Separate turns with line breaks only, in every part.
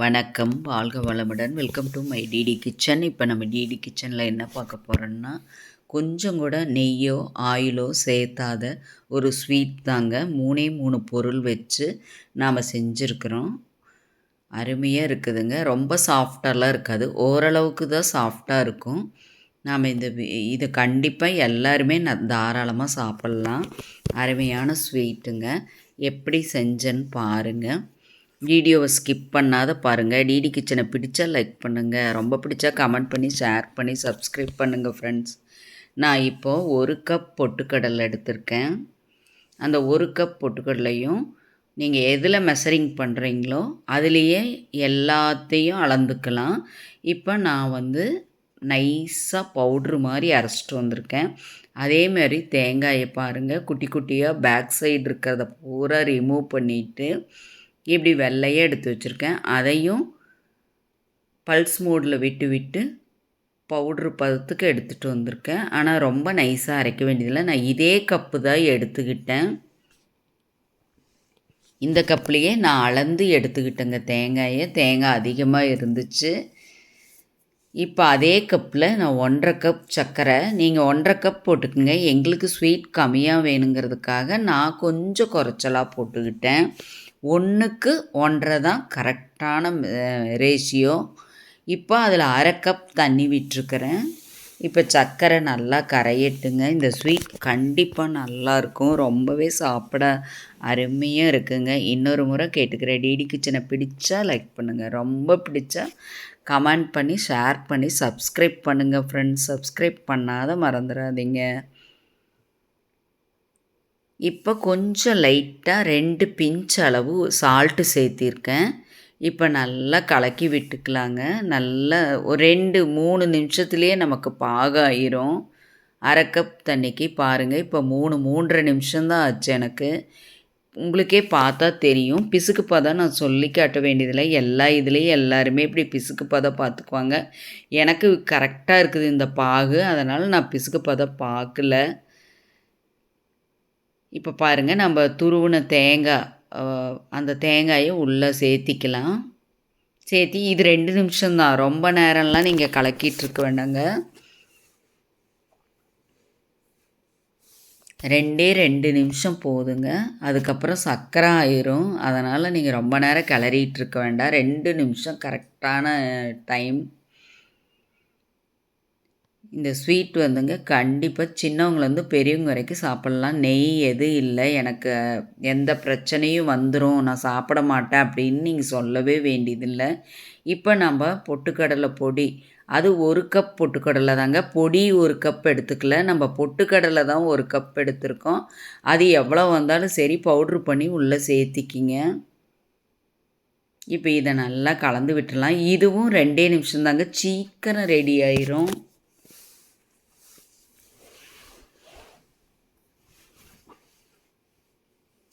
வணக்கம். வாழ்க வளமுடன். Welcome to my DD kitchen இப்போ நம்ம டிடி கிச்சனில் என்ன பார்க்க போகிறோன்னா கொஞ்சம் கூட நெய்யோ ஆயிலோ சேர்த்தாத ஒரு ஸ்வீட் தாங்க. மூணே மூணு பொருள் வச்சு நாம் செஞ்சுருக்குறோம். அருமையாக இருக்குதுங்க. ரொம்ப சாஃப்டாலாம் இருக்காது. ஓரளவுக்கு தான் சாஃப்டாக இருக்கும். நாம் இந்த இது கண்டிப்பாக எல்லாருமே ந தாராளமாக சாப்பிட்லாம். அருமையான ஸ்வீட்டுங்க எப்படி செஞ்சேன்னு பாருங்கள் வீடியோவை ஸ்கிப் பண்ணாத பாருங்கள் டிடி கிச்சனை பிடிச்சா லைக் பண்ணுங்கள் ரொம்ப பிடிச்சா கமெண்ட் பண்ணி ஷேர் பண்ணி சப்ஸ்கிரைப் பண்ணுங்கள் ஃப்ரெண்ட்ஸ் நான் இப்போது ஒரு கப் பொட்டுக்கடலை எடுத்திருக்கேன். அந்த ஒரு கப் பொட்டுக்கடலையும் நீங்கள் எதில் மெஷரிங் பண்ணுறீங்களோ அதுலேயே எல்லாத்தையும் அளந்துக்கலாம். இப்போ நான் வந்து நைஸாக பவுட்ரு மாதிரி அரைச்சிட்டு வந்திருக்கேன். அதேமாரி தேங்காயை பாருங்கள் குட்டி குட்டியாக பேக் சைடு இருக்கிறத பூரா ரிமூவ் பண்ணிவிட்டு இப்படி வெள்ளையே எடுத்து வச்சுருக்கேன். அதையும் பல்ஸ் மோடில் விட்டு விட்டு பவுட்ரு பதத்துக்கு எடுத்துகிட்டு வந்திருக்கேன். ஆனால் ரொம்ப நைஸாக அரைக்க வேண்டியதில்லை. நான் இதே கப்பு தான் எடுத்துக்கிட்டேன். இந்த கப்லேயே நான் அளந்து எடுத்துக்கிட்டேங்க தேங்காயை. தேங்காய் அதிகமாக இருந்துச்சு. இப்போ அதே கப்பில் நான் ஒன்றரை கப் சர்க்கரை நீங்கள் ஒன்றரை கப் போட்டுக்குங்க. எங்களுக்கு ஸ்வீட் கம்மியாக வேணுங்கிறதுக்காக நான் கொஞ்சம் குறைச்சலாக போட்டுக்கிட்டேன். ஒன்றுக்கு ஒன்றரை தான் கரெக்டான ரேஷியோ இப்போ அதில் அரை கப் தண்ணி விட்டுருக்குறேன். இப்போ சர்க்கரை நல்லா கரையட்டுங்க. இந்த ஸ்வீட் கண்டிப்பாக நல்லா இருக்கும். ரொம்பவே சாப்பிட அருமையாக இருக்குங்க. இன்னொரு முறை கேட்டுக்கிறேன். டிடி கிச்சனை பிடிச்சா லைக் பண்ணுங்கள் ரொம்ப பிடிச்சா கமெண்ட் பண்ணி ஷேர் பண்ணி சப்ஸ்கிரைப் பண்ணுங்கள் ஃப்ரெண்ட்ஸ் சப்ஸ்கிரைப் பண்ணாத மறந்துடாதீங்க இப்போ கொஞ்சம் லைட்டாக ரெண்டு பிஞ்ச் அளவு சால்ட்டு சேர்த்திருக்கேன். இப்போ நல்லா கலக்கி விட்டுக்கலாங்க. நல்லா ஒரு ரெண்டு மூணு நிமிஷத்துலேயே நமக்கு பாகாயிரும். அரை கப் தண்ணிக்கு பாருங்கள் இப்போ மூணு மூன்றரை நிமிஷம்தான் ஆச்சு எனக்கு. உங்களுக்கே பார்த்தா தெரியும். பிசுக்கு பதம் நான் சொல்லி காட்ட வேண்டியதில்லை. எல்லா இதுலேயும் எல்லாருமே இப்படி பிசுக்கு பதம் பார்த்துக்குவாங்க. எனக்கு கரெக்டாக இருக்குது இந்த பாகு. அதனால் நான் பிசுக்கு பதம் பார்க்கல. இப்போ பாருங்கள் நம்ம துருவின தேங்காய் அந்த தேங்காயை உள்ளே சேர்த்திக்கலாம் சேர்த்தி இது ரெண்டு நிமிஷம்தான். ரொம்ப நேரம்லாம் நீங்கள் கலக்கிட்டு இருக்க வேண்டாங்க. ரெண்டே ரெண்டு நிமிஷம் போதுங்க. அதுக்கப்புறம் சர்க்கரை ஆயிரும். அதனால் நீங்கள் ரொம்ப நேரம் கிளறிட்டு இருக்க வேண்டாம். ரெண்டு நிமிஷம் கரெக்டான டைம் இந்த ஸ்வீட் வந்துங்க கண்டிப்பாக சின்னவங்கலேருந்து பெரியவங்க வரைக்கும் சாப்பிட்லாம். நெய் எது இல்லை. எனக்கு எந்த பிரச்சனையும் வந்துடும் நான் சாப்பிட மாட்டேன் அப்படின்னு நீங்கள் சொல்லவே வேண்டியதில்லை. இப்போ நம்ம பொட்டுக்கடலை பொடி. அது ஒரு கப் பொட்டுக்கடலை தாங்க. பொடி ஒரு கப் எடுத்துக்கல. நம்ம பொட்டுக்கடலை தான் ஒரு கப் எடுத்திருக்கோம். அது எவ்வளோ வந்தாலும் சரி பவுட்ரு பண்ணி உள்ளே சேர்த்திக்கிங்க. இப்போ இதை நல்லா கலந்து விட்டுடலாம். இதுவும் ரெண்டே நிமிஷம் தாங்க. சீக்கிரம் ரெடி ஆயிரும்.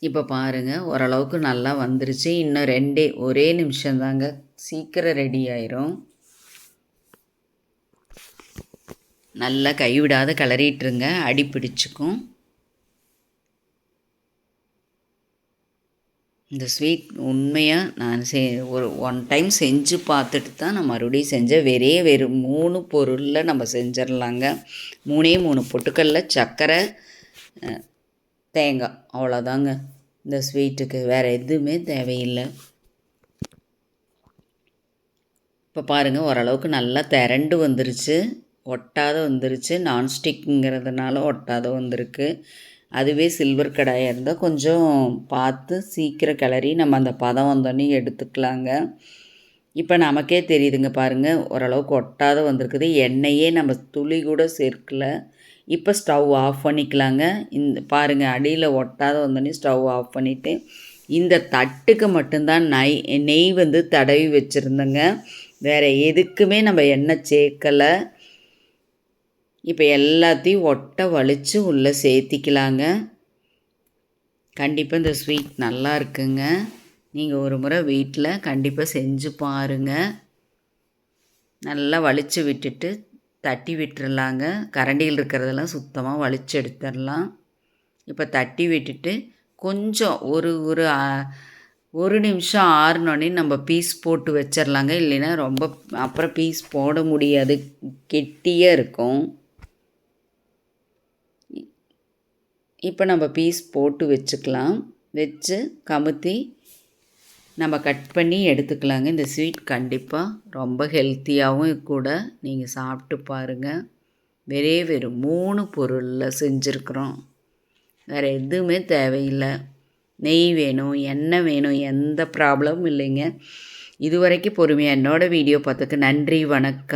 இப்போ பாருங்கள் ஓரளவுக்கு நல்லா வந்துருச்சு. இன்னும் ரெண்டே ஒரே நிமிஷம் தாங்க. சீக்கிரம் ரெடி ஆயிரும். நல்லா கைவிடாத கிளறிட்டுருங்க. அடி பிடிச்சிக்கும். இந்த ஸ்வீட் உண்மையாக நான் செ ஒரு ஒன் டைம் செஞ்சு பார்த்துட்டு தான் நான் மறுபடியும் செஞ்சேன். வெறே வெறும் மூணு பொருளில் நம்ம செஞ்சிடலாங்க மூணே மூணு பொட்டுக்கல்ல சர்க்கரை தேங்காய். அவ்வளோதாங்க. இந்த ஸ்வீட்டுக்கு வேறு எதுவுமே தேவையில்லை. இப்போ பாருங்கள் ஓரளவுக்கு நல்லா திரண்டு வந்துருச்சு. ஒட்டாத வந்துருச்சு. நான்ஸ்டிக்குங்கிறதுனால ஒட்டாத வந்திருக்கு. அதுவே சில்வர் கடாயாக இருந்தால் கொஞ்சம் பார்த்து சீக்கிரம் கிளறி நம்ம அந்த பதம் வந்தோடனே எடுத்துக்கலாங்க. இப்போ நமக்கே தெரியுதுங்க பாருங்கள் ஓரளவுக்கு ஒட்டாத வந்திருக்குது. எண்ணெயே நம்ம துளி கூட சேர்க்கல. இப்போ ஸ்டவ் ஆஃப் பண்ணிக்கலாங்க. இந்த பாருங்கள் அடியில் ஒட்டாத வந்தோடனே ஸ்டவ் ஆஃப் பண்ணிவிட்டு இந்த தட்டுக்கு மட்டும்தான் நெய் நெய் வந்து தடவி வச்சுருந்தேங்க. வேறு எதுக்குமே நம்ம எண்ணெய் சேர்க்கலை. இப்போ எல்லாத்தையும் ஒட்ட வலித்து உள்ளே சேர்த்திக்கலாங்க. கண்டிப்பாக இந்த ஸ்வீட் நல்லா இருக்குங்க. நீங்கள் ஒரு முறை வீட்டில் கண்டிப்பாக செஞ்சு பாருங்கள் நல்லா வலித்து விட்டுட்டு தட்டி விட்டுறலாங்க. கரண்டியில் இருக்கிறதெல்லாம் சுத்தமாக வலிச்சு எடுத்துடலாம் இப்போ தட்டி விட்டுட்டு கொஞ்சம் ஒரு ஒரு ஒரு நிமிஷம் ஆறுனோடனே நம்ம பீஸ் போட்டு வச்சிடலாங்க இல்லைன்னா ரொம்ப அப்புறம் பீஸ் போட முடியாது. கெட்டியாக இருக்கும். இப்போ நம்ம பீஸ் போட்டு வச்சுக்கலாம். வச்சு கமுத்தி நம்ம கட் பண்ணி எடுத்துக்கலாங்க. இந்த ஸ்வீட் கண்டிப்பாக ரொம்ப ஹெல்த்தியாகவும் கூட நீங்கள் சாப்பிட்டு பாருங்கள் வெறே வெறும் மூணு பொருளில் செஞ்சுருக்குறோம். வேறு எதுவுமே தேவையில்லை. நெய் வேணும் எண்ணெய் வேணும் எந்த ப்ராப்ளமும் இல்லைங்க. இது வரைக்கும் பொறுமையாக என்னோடய வீடியோ பார்த்ததுக்கு நன்றி வணக்கம்.